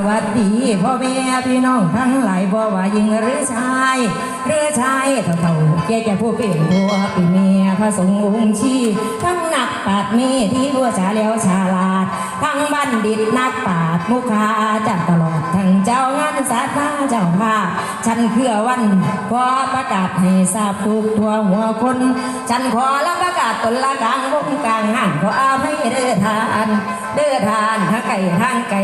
สวัสดีพ่อแม่พี่น้องทั้งหลายบ่ว่าหญิงหรือชายหรือชายเท่าๆแก่จะผู้เป็นผัวเป็นเมียพระสงฆ์องค์ชีทั้งนักปราชญ์มีที่รัวชาแล้วชาลาดทั้งบัณฑิตนักปราชญ์มุขาจารย์ตลอดทั้งเจ้างานศาสนาเจ้าภาพฉันเพื่อวันขอประกาศให้ทราบทุกทั่วหัวคน ฉันขอรับประกาศตนละกลางวงกลางงานขออาภัยเด้อทาน เด้อทานทั้งไก่ทางไก่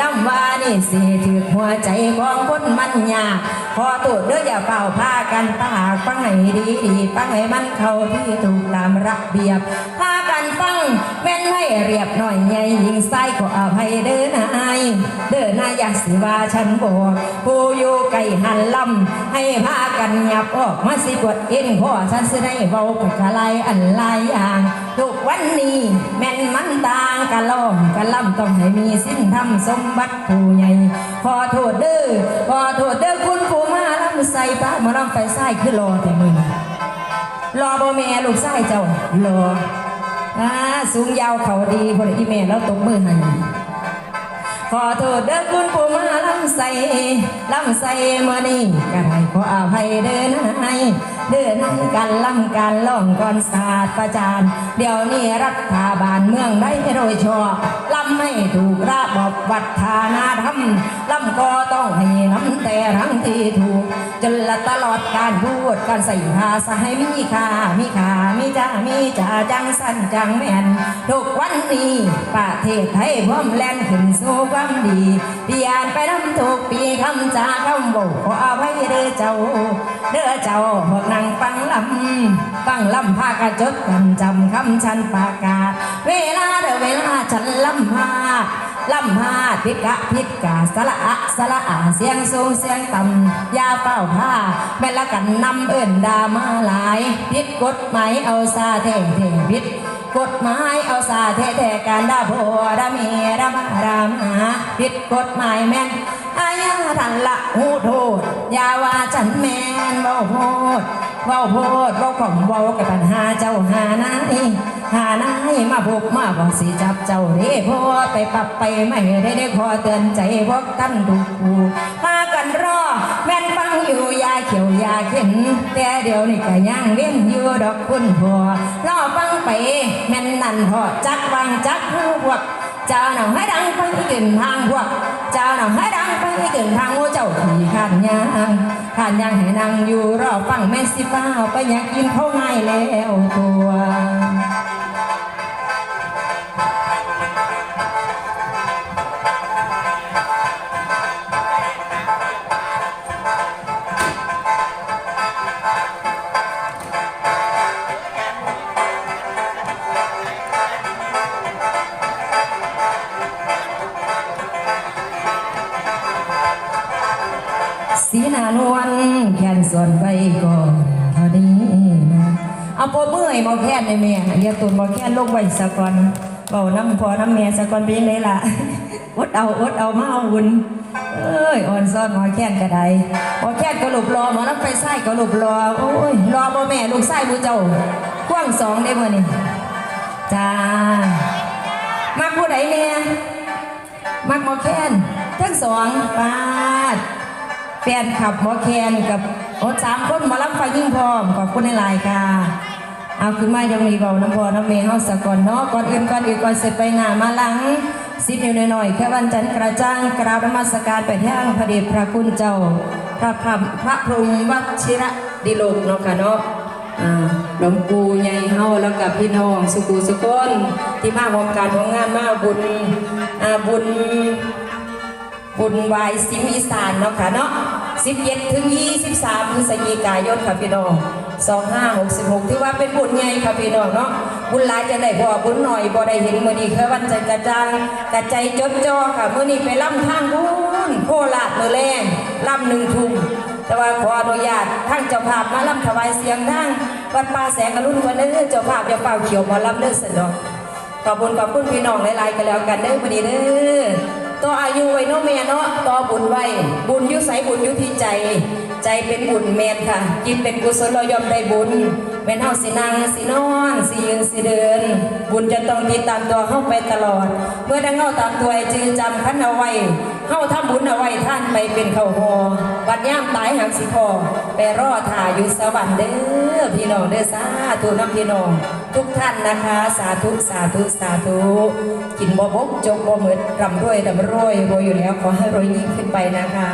ลำว่านี่สิถือหัวใจของคนมันยากขอตูดเด้ออย่าเป่าพากันตาฟังให้ดีดีฟังให้มันเข้าที่ถูกตามระเบียบพากันฟังแม่นให้เรียบหน่อยใหญ่ยิงไส้ขออภัยเด้อนายเด้อนายอยากสิว่าฉันบอกผู้อยู่ไก่หันลำให้พากันหยับออกมาสิกดเอ็นพ่อฉันสิได้เบาไปกะไรอันหลายอย่าง ทุกวันนี้ แม่นมันต่างกะล่อมกะล่ำต้องให้มีสิ้นทำสมบัติผู้ใหญ่ขอโทษเด้อขอโทษเด้อคุณผู้มาลำใส่พระมาลำไฟไส้คือรอแต่มือรอบ่แม่ลูกไส้เจ้ารออ่าสูงยาวเขาดีพอดีแม่แล้วตบมือให้ ขอโทษเด้อคุณผู้มาลำใส่ลำใส่มานี่กระไรขออภัยเดินนายเดินนายกันลำกันล่องก่อนศาสตร์ประจานเดี๋ยวนี้รัฐบาลเมืองได้โดยชอลำไม่ถูกระบบวัฒนธรรม ก็ต้องให้น้ำแต่ทั้งที่ถูก จนละตลอดการพูดการใส่ภาษาให้มีค่ามีค่ามีจ้ามีจ่าจังสั้นจังแม่น ทุกวันนี้ประเทศไทยพร้อมแล่นขึ้นสู่ความดีเปลี่ยนไปน้ำทุกปีคำจาคำบอกขอเอาไว้เด้อเจ้า เด้อเจ้าพวกนางฟังลำฟังลำพากันจดกันจำคำฉันประกาศเวลาเด้อเวลาฉันลำพา ลำพาพิกะพิกาสละอะสละอาเสียงสูงเสียงต่ำยาเฝ้าผ้าแม่ละกันนำเอิ่นดามาหลายพิดกฎหมายเอาซาเท่เท่พิดกฎหมายเอาซาเท่เท่การดาผัวด่าเมียด่ามาดามาพิดกฎหมายแม่นอาญาทันละหูโทษยาว่าฉันแม่นเว้าโพดเว้าโพดเว้าของเว้ากับปัญหาเจ้าหานาย หานายมาพบมาบอกสิจับเจ้าเด้พอไปปรับไปไม่ได้ได้ขอเตือนใจพวกท่านทุกผู้พากันรอแม่นฟังอยู่ยาเขียวยาเข็นแต่เดี๋ยวนี้ก็ยังเลี้ยงอยู่ดอกคุณพ่อรอฟังไปแม่นนั่นพอจักวังจักหูพวกเจ้าหน่าให้ดังไปขึ้นทางพวกเจ้าหน่าให้ดังไปขึ้นทางโอ้เจ้าขี่ขานยางขานยางให้นั่งอยู่รอฟังแม่สิฟ้าไปอยากกินเข้าง่ายแล้วตัว เมื่อให้หมอแค้นในแม่เรียกตุนหมอแค้นลงไว้สะก่อนเบาน้ำพอน้ำแม่สะก่อนเป็นยังไงล่ะอดเอาอดเอามาเอาบุญเอ้ยอ่อนซ้อนหมอแค้นก็ไดหมอแค้นก็หลบรอหมอน้ำไฟไส้ก็หลบรอโอ้ยรอบ่แม่ลูกไส้บูเจ้าพ่วงสองได้มื่อนี่จ้ามาผู้ใดแม่มักหมอแค้นทั้งสองปาดแฟนขับหมอแคนกับโอ้สามคนหมารับไฟยิ่งพร้อมขอบคุณในไลน์ค่ะ เอาขึ้นมายังมีเบาน้ำพอน้ำเมย์เฮาสะก่อนเนาะก่อนอื่นก่อนอื่นก่อนเสร็จไปหน้ามาหลังสิบนิ้วหน่อยๆแค่วันจันทร์กระจ่างกราบนมัสการไปแท่งพระเดชพระคุณเจ้า พระพรมพระพรหมวัชิระดิโลกเนาะค่ะเนาะอ่าหลวงปู่ใหญ่เฮาแล้วกับพี่น้องสุขุสุขนที่มาพร้อมการของงานมาบุญอาบุญบุญวายสิมอีสานเนาะค่ะเนาะ17ถึง23พฤศจิกายนค่ะพี่น้อง 2566ถือว่าเป็นบุญใหญ่ค่ะพี่น้องเนาะบุญหลายจะได้บ่บุญหน่อยบ่ได้เห็นมื้อนี้คือวันใจกระจ่างกระใจจดจ่อค่ะมื้อนี้ไปล่ำทางบุญโคราชมื้อแรงล่ำหนึ่งทุ่มแต่ว่าขออนุญาตทางเจ้าภาพมาล่ำถวายเสียงทางวัดป่าแสงอรุณวันนี้เจ้าภาพอย่าเป่าเขียวหมาล่ำเด้อสนเนาะขอบคุณขอบคุณพี่น้องหลายๆกันแล้วกันเด้อวันนี้เด้อ ต่ออายุไว้เนาะแม่เนาะต่อบุญไว้บุญยุใสบุญยุที่ใจ ใจเป็นบุญแมนค่ะจิตเป็นกุศลเรายอมได้บุญแม่นเฮาสินั่งสินอนสิยืนสิเดิน บุญจะต้องติดตามตัวเฮาไปตลอด เมื่อได้เฮาตามตัวจือจำคันเอาไว้เฮาทำบุญเอาไว้ท่านไปเป็นเขาหอบัดย่ามตายหักสิพอไปรอถ่ายอยู่สวรรค์เด้อพี่น้องเด้อสาธุน้ำพี่น้องทุกท่านนะคะ สาธุสาธุสาธุกินบ่บกจบบ่เหมือนร่ำรวยร่ำรวยรวยอยู่แล้วขอให้รวยยิ่งขึ้นไปนะคะ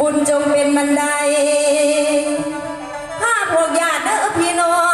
บุญจงเป็นบันไดถ้าพวกญาติเด้อพี่น้อง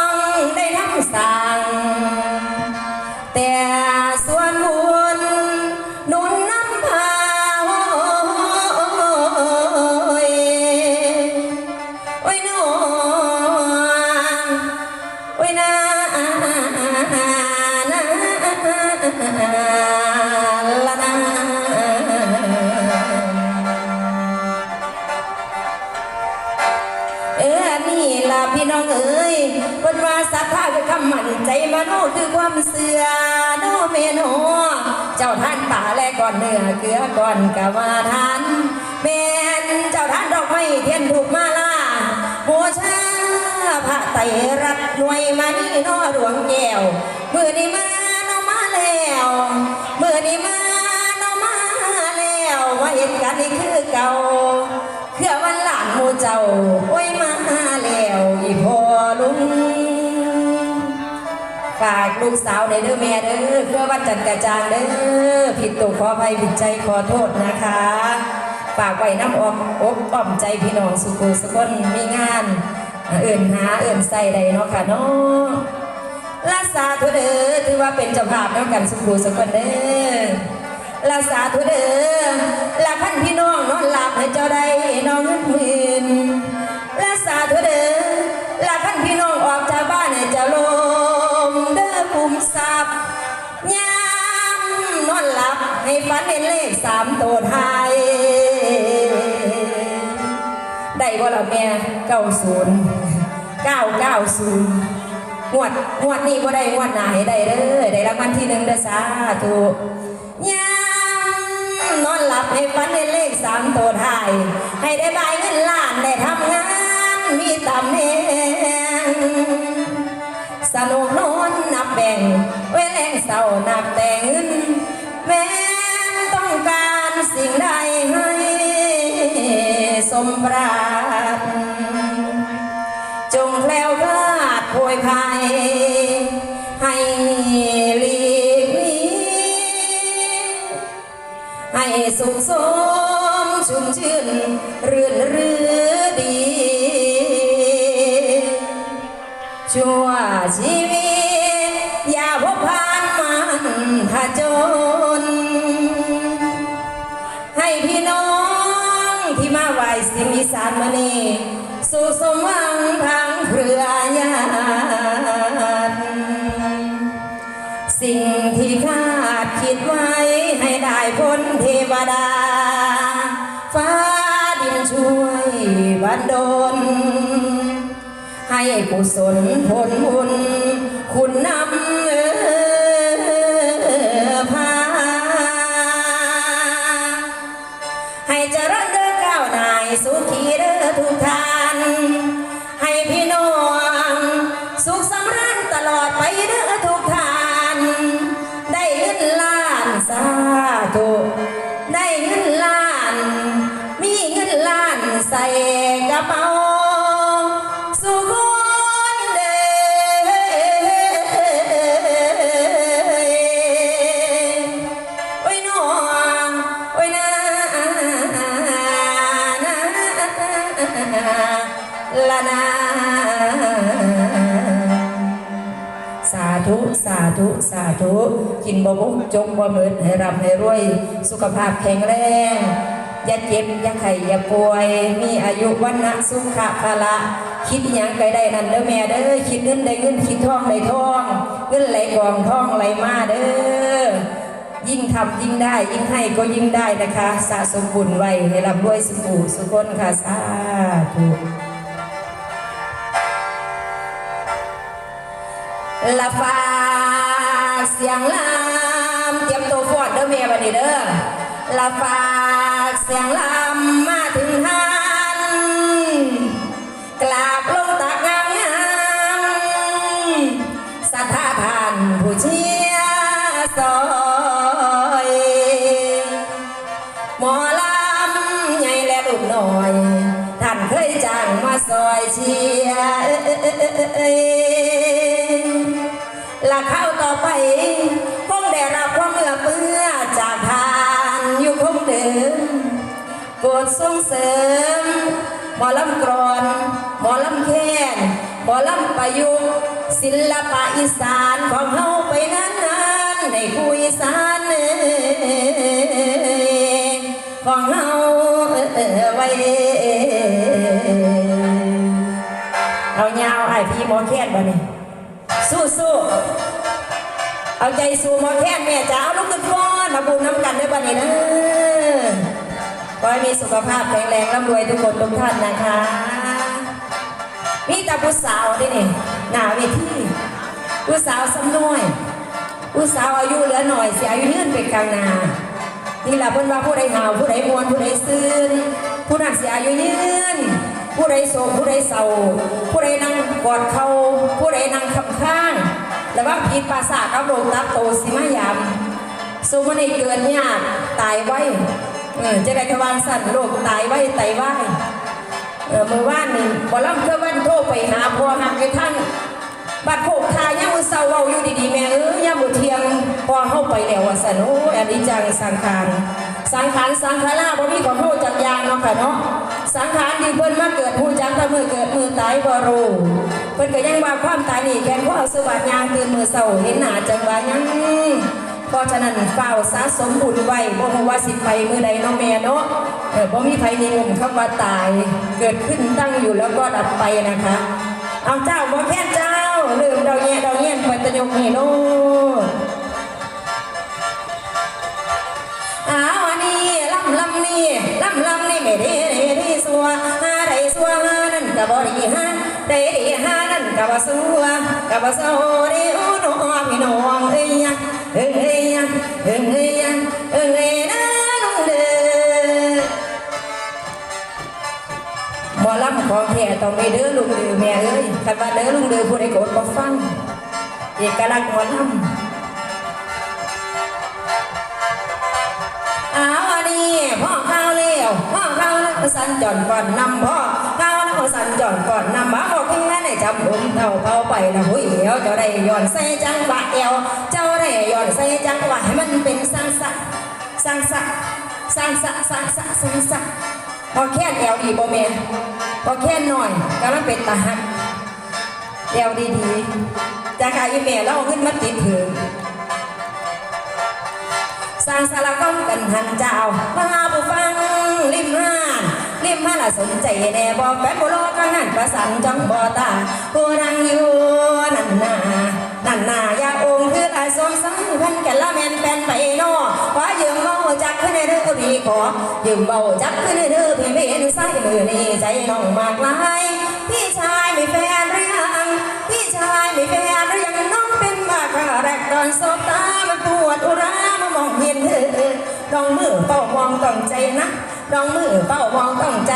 เกือเกลือก่อนกะว่าทานแม่นเจ้าท่านดอกไม้เทียนถูกมาล่าโมชาพระไตรรัตน์หน่วยมานี่นอหลวงแก้วมือนี้มาเนอมาแล้วมือนี้มาเนอมาแล้วว่าเหตุการณ์นี้คือเก่าเพื่อวันหลานหมูเจ้าโอ้ยมาแล้วอีพอลุง ฝากลูกสาวในเด้อแม่เด้อเพื่อวันจันกระจางเด้อผิดตัวขออภัยผิดใจขอโทษนะคะ ฝากไว้น้ำออมอกอ้อมใจพี่น้องสุขุสกลมีงาน เอื่นหาเอื่นใส่ใดเนาะค่ะเนาะลาสาธุเด้อถือว่าเป็นเจ้าภาพแล้วกันสุขุสกลเด้อลาสาธุเด้อลาพันพี่น้องนอนหลับให้เจ้าได้นอนมื่นลาสาธุเด้อ ให้ฝันเห็นเลขสามตัวไทย ได้บ่ล่ะแม่เก้าศูนย์เก้าเก้าศูนย์งวดงวดนี้บ่ได้งวดหนได้เด้อได้รางวัลที่หนึ่งเด้อสาธุยามนอนหลับให้ฝันในเลขสามตัวไทย ให้ได้ใบายเงินล้านได้ทำงาน มีตำแหน่งสนุกนอนนับแบ่ง มปราบจงแล้วลาดโวยภัย อีสานมานี่สุขสมหวังทางเครือญาติสิ่งที่คาดคิดไว้ให้ได้พ้นเทวดา ฟ้าดินช่วยบันดลให้กุศลผลบุญคุณนำ ธุกินบ่บุกจงบ่มืดให้ร่ำให้รวย สุขภาพแข็งแรงอย่าเจ็บอย่าไข้อย่าป่วย มีอายุวันนะสุขะพละ คิดอหยังไกได้นั่นเด้อแม่เด้อคิดเงินได้เงินคิดทองได้ทองเงินไหลกองทองไหลมาเด้อยิ่งทำยิ่งได้ ยิ่งให้ก็ยิ่งได้นะคะ สะสมบุญไว้ให้ร่ำรวยสุขูสุขคนค่ะสาธุละฝา กเสียงลามเตรียมตัวฟอดเด้อแม่บันี้เด้อละฝากเสียงลามมาถึงหันกราบลงตักงามงามสัทธาทานผู้เชี่ยซอยหมอลำใหญ่และลูกน้อย ท่านเคยจ้างมาซอยเชียร์ ไปคงได้รับความเอื้อเฟื้อจากทานอยู่คงเดิมโปรดส่งเสริมหมอลำกรอนหมอลำแคนหมอลำประยุกต์ศิลปะอีสานของเฮาไปนั้นนั้นๆให้ผู้อีสานเอ่ของเฮาเออไว้เอายาวไอ้พี่หมอแคนบ่นี่สู้สู้ๆ เอาใจสู้หมอแคนแม่จ๋าเอาลูกขึ้นฟ้อนมาบุญน้ำกันด้วยบ่นี่นะขอให้มีสุขภาพแข็งแรงร่ำรวยทุกคนทุกท่านนะคะมีแต่ผู้สาวด้วยนี่หน้าเวทีผู้สาวซ้ำน้อยผู้สาวอายุเหลือหน่อยเสียอายุยืนเป็นกลางนานี่แหละเพิ่นว่าผู้ใดหาวผู้ใดมวนผู้ใดซื่นผู้นั้นเสียอายุยืนผู้ใดโศกผู้ใดเศร้าผู้ใดนั่งกอดเขาผู้ใดนั่งคำข้าง แล้วว่าผิดภาษากับโรคตับโตสิมายามสุมันนี่เกินยากตายไว้เออจะได้ทวารสั่นโรคตายไว้ไตไว้เออเมื่อว่านนี่บอลำเพื่อวันโทรไปหาพ่อหักไอ้ท่านบัดโขกทายย่ามือเศร้าเว้าอยู่ดีๆแม่เอ้ยย่ามือเทียงพอเข้าไปแล้วว่าสันโอ้ยอันนี้จังสังขารสังขารสังขาราบ่มีขอโทษจักยางเนาะค่ะเนาะ สังขารที่เพิ่นมาเกิดผู้จักแต่มือเกิดมือตายบ่รู้เพิ่นก็ยังว่าความตายนี่แค่นควาสวัสดิ์ยางตื่นมือเศร้าเห็นหน้าจังว่ายังเพราะฉะนั้นเฝ้าสะสมบุญไว้บ่ฮู้ว่าสิไปมื้อใดเนาะแม่เนาะเออบ่มีไผนิยมคำว่าตายเกิดขึ้นตั้งอยู่แล้วก็ดับไปนะคะ เอาเจ้าบ่แค่เจ้าลืมเดาแย่ดาวเงี้ยไปตะยกนี่โน่ ก็บ่ได้หาได้ดีหานั่นก็บ่สัวก็บ่เศร้าเด้อน้องพี่น้องเอ้ยยังเอ้ยเอ้ยยังเอ้ยยังเอ้ยเอ้ยนะน้องเด้อหมอลำของแท้ต้องมีเด้อลุงเดือแม่เอ้ยคันว่าเด้อลุงเดือผู้ใดโกรธบ่ฟังเอกลักษณ์หมอลำอ้าวันนี้พ่อข้าวเลี้ยวพ่อข้าวสันจอนก่อนนำพ่อ สันจอนก่อนนำบ้าบอกแค่ไหนจำผมเท่าเผาไปนะหุยเอวเจ้าได้ย้อนใส่จังหวะเอวเจ้าได้ย้อนใส่จังหวะให้มันเป็นสังสะสังสะสังสะสังสะสังสะพอแค่นแอลดีบ่แมนพอแค่หน่อยก็มันเป็นตาหักแอลดีดีๆจะขายอีแม่แล้วเอาขึ้นมาติดถึงสร้างสารก้อมกันหันเจ้ามาหาผู้ฟังริมหา ริมหาละสนใจแน่บอกแฟนโบโลก็หันประสันจังบ่ตาผู้นั่งอยู่นั่นนานั่นนายาองค์คือลายสมสัยพันแก่ละแมนเป็นไปนอว่ายืมเมาจักขึ้นในเรือพี่ขอยืมเมาจักขึ้นในเรือพี่ไม่เห็นใส่มือนี่ใจน้องมากลายพี่ชายมีแฟนหรือยังพี่ชายมีแฟนหรือยังน้องเป็นมากระแรกตอนสบตามันปวดอุรามามองเห็นเธอดองมือเป้ามองต้องใจนะ ดองมือเป้ามองต้องใจ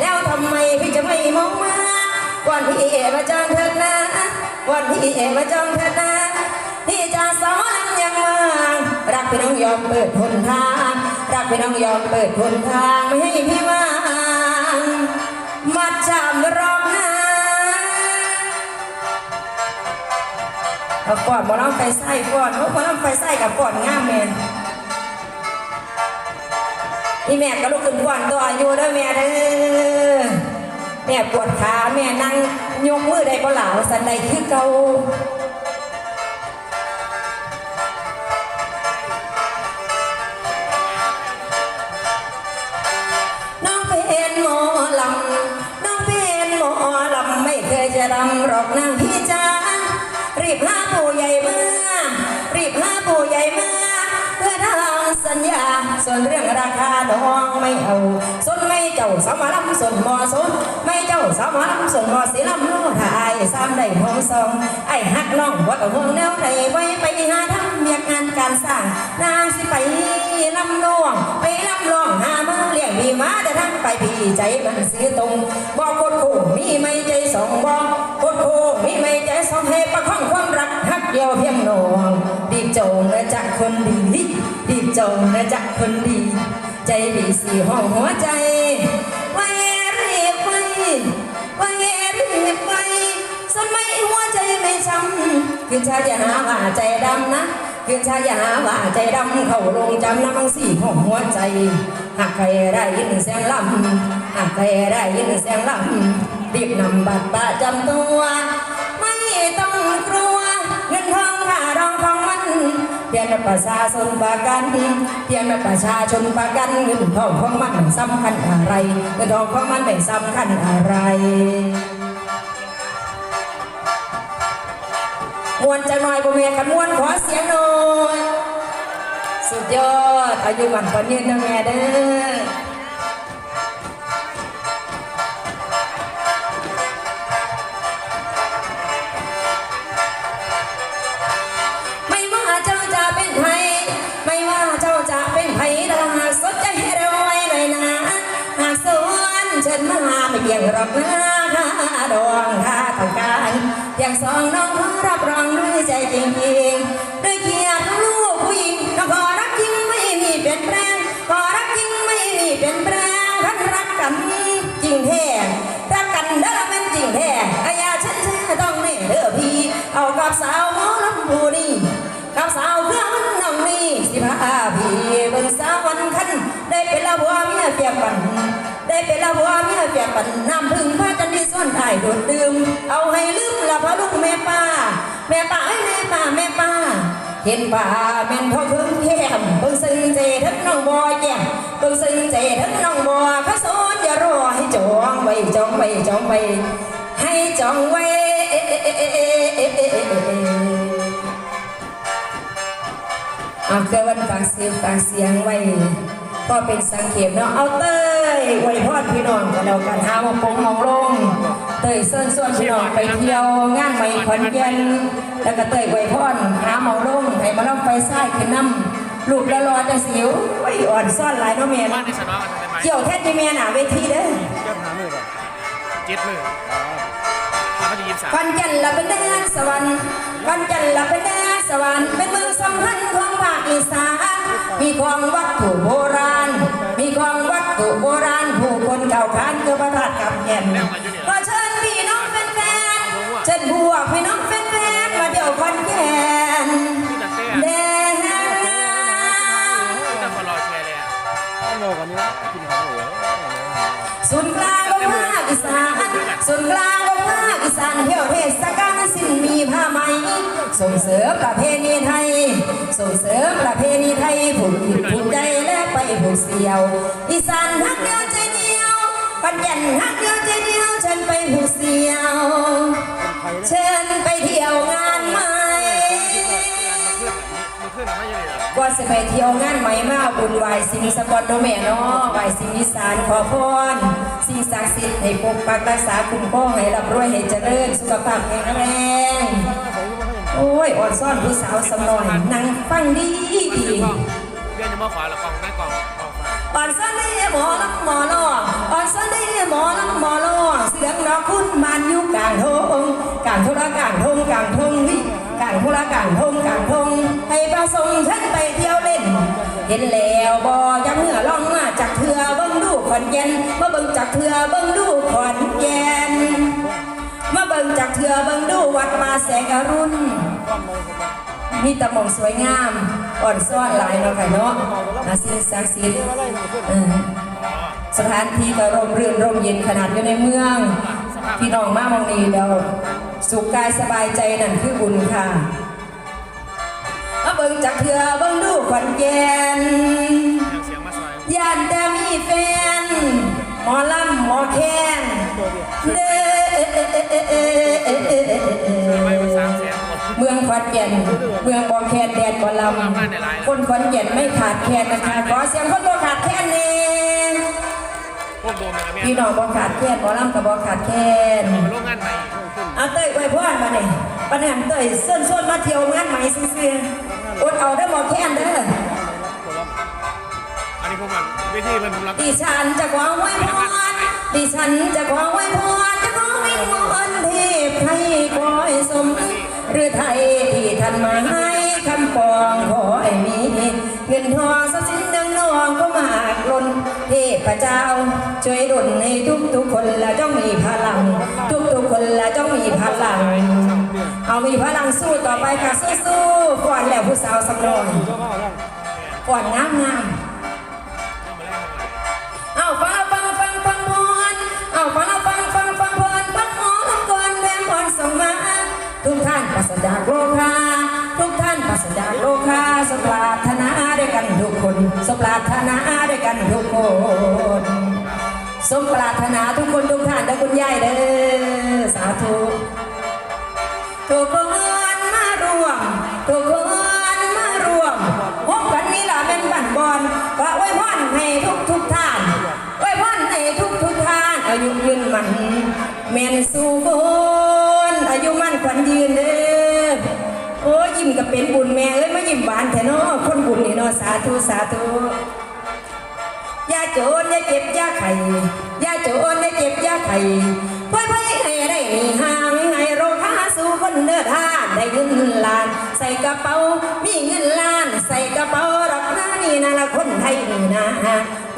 แล้วทำไมพี่จะไม่มองมาวันที่เอมาจองเถิดนะวันที่เอมาจองเถิดนะพี่จะสอนยังว่างรักพี่น้องยอมเปิดหนทางรักพี่น้องยอมเปิดหนทางไม่ให้พี่ว่างมาจำร้องไห้เอาก่อนหมอน้ำไฟไส้ก่อนเอาหมอน้ำไฟไส้กับก่อนง่ามแมน นี่แม่ก็ลุกขึ้นก่อนตัวอยู่เด้อแม่เด้อแม่ปวดขาแม่นั่งยกมือได้ก็หลาวสันใดคือเก่าน้องเป็นหมอลำน้องเป็นหมอลำไม่เคยจะดำหรอกนาง เรื่องราคาดองไม่เอาส เจ้าสามาลำสนบ่สนไม่เจ้าสามาลำสนบ่สิลำโลถ้าไอ้ซ้ำได้ห้องสองไอ้หักน้องว่าต้องห่วงแนวใดไว้ไปหาทำเมียงานการสร้างนางสิไปลำน้องไปลำลองหามาเลี้ยงมีมาแต่ทั้งไปพี่ใจมันซื้อตรงบอกกดคู่มีไม่ใจสองบอกกดคู่มีไม่ใจสองให้ประคองความรักฮักเดียวเพียงหนองดีจงและจักคนดีดีจงและจักคนดี ใจดีสีห้องหัวใจ ใจไม่ช้ำคือชาอย่าหาว่าใจดำนะคือชาอย่าหาว่าใจดำเขาลงจำน้ำมังสี่หองหัวใจ หากใครได้ยินเสียงลำหากใครได้ยินเสียงลำรีบนำบัตรประจำตัว ไม่ต้องกลัวเงินทองค่ารองของมันเพียงประชาชนประกันเพียงประชาชนประกันเงินทองของมันสำคัญอะไรเงินทองของมันไม่สำคัญอะไร มวนจะหน่อยบ่เมียกันมวนขอเสียงหน่อย สุดยอดอายุกันคนยืนนะแม่เด้อ ยงรอกนะค่าดองค่าต้องการอย่างสองน้องขอรับรองด้วยใจจริงๆด้วยเกียรติลูกผู้หญิงน้องขอรักจริงไม่มีเปลี่ยนแปลงขอรักจริงไม่มีเปลี่ยนแปลงคันรักกันจริงแท้รักกันเด้อเป็นจริงแท้อายาฉันแท้ต้องแน่เด้อพี่เอากับสาวหมอลำพูนี่กับสาวเครื่องนน้องนี่สิพาพี่เบิ่งสาววันคันได้เป็นละบัวเมียเปียกปัน ได้เป็นละบัวเมียเปียกปันน้ำพึ่งพากันดีส่วนถ่ายโดดดื่ม เอาให้ลืมละพะลูกแม่ป้า แม่ป้าไอ้แม่ป้าแม่ป้า เห็นป่าแม่นพ่อพึ่งแย้มเบิ่งซึ้งเจทั้งน้องบอยแย้มเบิ่งซึ้งเจทั้งน้องบอยพระสอนอย่ารอให้จองไว้จองไว้จองไว้ให้จองไว้เอาเครื่องวันฝากเสียงฝากเสียงไว้ก็เป็นสังเกตเนาะเอาเต้ย ไว้พอดพี่น้องกันแล้วกันหามาปงมองลง เต้ยเชิญชวนพี่น้องไปเที่ยวงานใหม่ขอนแก่นแล้วก็เต้ยไว้พอดหาเมาลงให้มาล่องไฟซ้ายขึ้นน้ำลูกละรอจะสิวไว้อ่อนซ่อนหลายเนาะแม่บ้าเนาะนในสนามมันทำไมเกี่ยวแท้ที่แม่หนาเวทีเด้อแก้มหามือก่อนเจ็ดมือมาพอดียี่สิบสามควันจันทร์ละเป็นแดนสวรรค์ควันจันทร์ละเป็นแดนสวรรค์เป็นเมืองสำคัญของภาคอีสานมีของวัตถุโบราณ มีของวั ตุโบราณผู้คนเก่าขานคือพระธาตุกำแก่น ส่วนกลางของภาคอีสานเที่ยวเทศกาลสิ้นมีผ้าไหม ส่งเสริมประเพณีไทย ส่งเสริมประเพณีไทยผูกจิตผูกใจและไปผูกเสียว อีสานฮักเดียวใจเดียวปัญญนฮักเดียวใจเดียวฉันไปผูกเสียวเชิญ ก่อนจะไปเที่ยวงานใหม่มาบุญไหวสิ่งสกอตโดแม่เนาะไหวสิ่งอีสานขอพรสิ่งศักดิ์สิทธิ์ให้ปกปักรักษาคุ้มครองให้ร่ำรวยให้เจริญสุขภาพแข็งแรงโอ้ยอ่อนซ่อนผู้สาวสำนอยนั่งฟังดีดีเรียนจะมาขวาหรือกองได้กองกองอ่อนซ่อนได้หมอลำหมอล่ออ่อนซ่อนได้หมอลำหมอล่อเสียงดอกคุณบานอยู่กลางทงกลางทุระกลางทงกลางทงวิกลาง ทุระกลางทงกลางทงให้ประสงค์ฉันไปเที่ยวเล่น เห็นแล้วบอยังเหือล่องมาจากเถือเบิ่งดูขอนแก่นมาเบิ่งจากเถือเบิ่งดูขอนแก่นมาเบิ่งจากเถือเบิ่งดูวัดมาแสงอรุณมีตะมองสวยงาม อ่อนซ่อนหลายเนาะค่ะเนาะอาสิ่งศักดิ์สิทธิ์เออสถานที่ก็ร่มรื่นร่มเย็นขนาดอยู่ในเมือง พี่น้องมามองนี้เดียว สุขกายสบายใจนั่นคือบุญค่ะมาเบิ่งจากเถือเบิ่งดูขอนแก่นยังเสียงมาซอยย่านแต่มีแฟน หมอลำหมอแคนเด้อไปมาสามแสนคนเมืองขอนแก่นเมืองบอแคนแดนบอลำคนขอนแก่นไม่ขาดแคลนนะคะขอเสียงคนบอขาดแคลนเน่ พวกโดมนะครับแม่พี่น้องบอขาดแคลนบอลำกับบอขาดแคลนมาร่วมงานใหม่เอาเต้ยไว้พ่อนมาเนี่ยปัญหาเต้ยเส้นส้นมาเที่ยวงานใหม่ซื่อๆอดเอาได้อบอแคนเด้ออันนี้พวกมันเวทีมันผมรับดิฉันจะขอไว้พรดิฉันจะขอไว้พรจะขอวิงวอนเทพไทยคอยสมหรือไทยที่ท่านมาให้คำปองขอให้มีเงินทองทรัพย์สินดังน องก็มากล้นเทพเจ้า ช่วยดลให้ทุกทุกคนละจ้องมีพลัง ทุกทุกคนละจ้องมีพลัง เอามีพลังสู้ต่อไปค่ะสู้ๆก่อนแล้วผู้สาวสำรองก่อนงามงามเอาฟังฟังฟังฟังพรเอาฟังฟังฟังฟังพรฟังหอมก่อนแม่พรส่งมาทุกท่านปราศจาโลคาทุกท่านปราศจาโลคาสปรารถนา กันทุกคนสปรารถนาด้วยกันทุกคนสมปรารถนาทุกคนทุกท่านและคุณยายเด้อสาธุทุกคนมารวมทุกคนมารวมพบกันนี่ล่ะเป็นบันบอลก็ไว้พรให้ทุกทุกท่านไว้พรให้ทุกทุกท่านอายุยืนมันแม่นสู่คนอายุมันขวัญยืนเด้อ อ้ยิ้มก็เป็นบุญแม่เอ้ยมายิ้มหวานแท้เนาะคนบุญนี่เนาะสาธุสาธุยาโจรอย่าเจ็บยาไข่ยาโจรอย่าเจ็บยาไข่เพื่อให้ให้ได้มีห่างให้โรคาสู่คนเนื้อท่าได้เงินล้าน ใส่กระเป๋ามีเงินล้าน ใส่กระเป๋ารักนานี่นะละคนไทยนี่นะ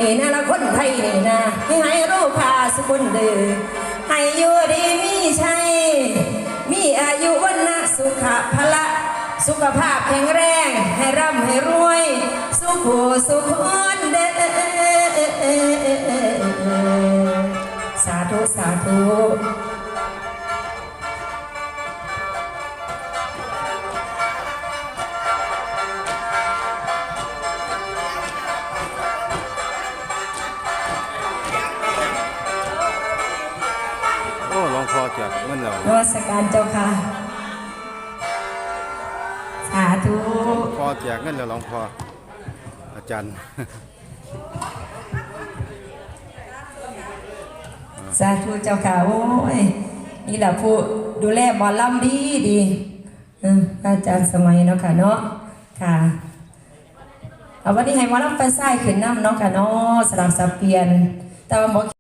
นี่นะละคนไทยนี่นะให้ให้โรคาสุคนเดือให้อยู่ดีมีชัย มีอายุวันนะสุขภละ สุขภาพแข็งแรง ให้ร่ำให้รวย สุขสุขอนเดสาธุ สาธุ วนวัสการเจ้าค่ะ สาธุพ่อแจกเงินแล้วหลวงพ่ออาจารย์ สาธุเจ้าค่ะ โอ้ย นี่แหละผู้ดูแลหมอลำดีดีเอออาจารย์สมัยเนาะค่ะเนาะค่ะเอาวันนี้ให้หมอลำไฟไส้ขึ้นน้ำเนาะค่ะเนาะสลับสับเปลี่ยนแต่ว่าหมอ